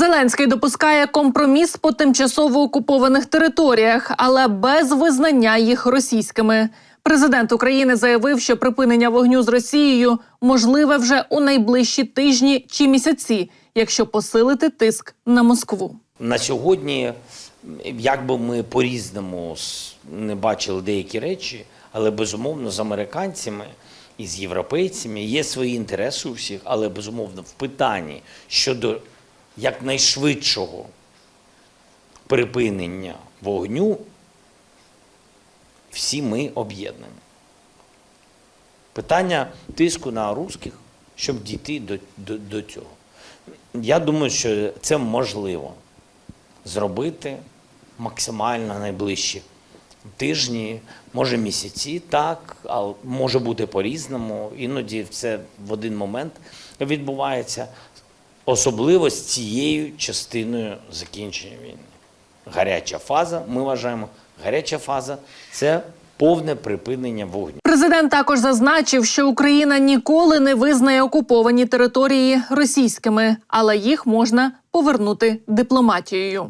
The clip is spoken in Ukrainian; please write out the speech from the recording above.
Зеленський допускає компроміс по тимчасово окупованих територіях, але без визнання їх російськими. Президент України заявив, що припинення вогню з Росією можливе вже у найближчі тижні чи місяці, якщо посилити тиск на Москву. На сьогодні, як би ми по-різному не бачили деякі речі, але безумовно з американцями і з європейцями є свої інтереси у всіх, але безумовно в питанні щодо якнайшвидшого припинення вогню, всі ми об'єднані. Питання тиску на русських, щоб дійти до, до, до цього. Я думаю, що це можливо зробити максимально найближчі тижні, може місяці, так, але може бути по-різному. Іноді це в один момент відбувається, особливо з цією частиною закінчення війни. Гаряча фаза, ми вважаємо, гаряча фаза це повне припинення вогню. Президент також зазначив, що Україна ніколи не визнає окуповані території російськими, але їх можна повернути дипломатією.